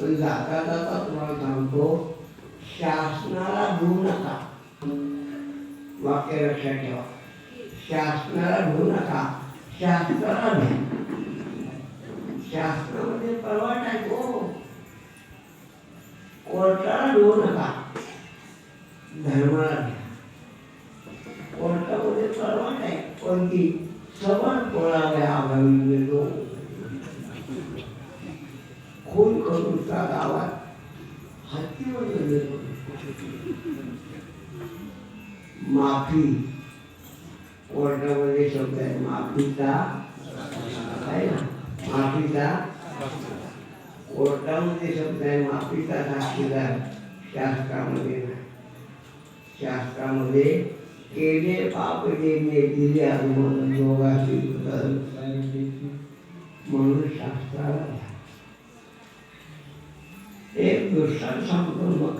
पण जाता जाता तुम्हाला सांगतो शासनाला धुवू नका. वाक्य लक्षात ठेवा. शासनाला धुवू नका. शास्त्राला घ्या शास्त्रामध्ये परवाट आहे हो. कोर्टाला धुवू नका. धर्माला घ्या कोर्टामध्ये परवाट आहे कोणती सवण कोणाला आगामी गेलो खून करून त्या गावात हत्तीवर माफ़ी कोर्टामध्ये शब्द आहे माफीचा आहे ना माफीचा कोर्टामध्ये शब्द आहे माफीचा साक्षीदार शास्त्रामध्ये शास्त्रामध्ये केले पाप देणे दिले अनुभव योगाशी म्हणून शास्त्राला घ्या. एक दृष्टांत सांगतो मग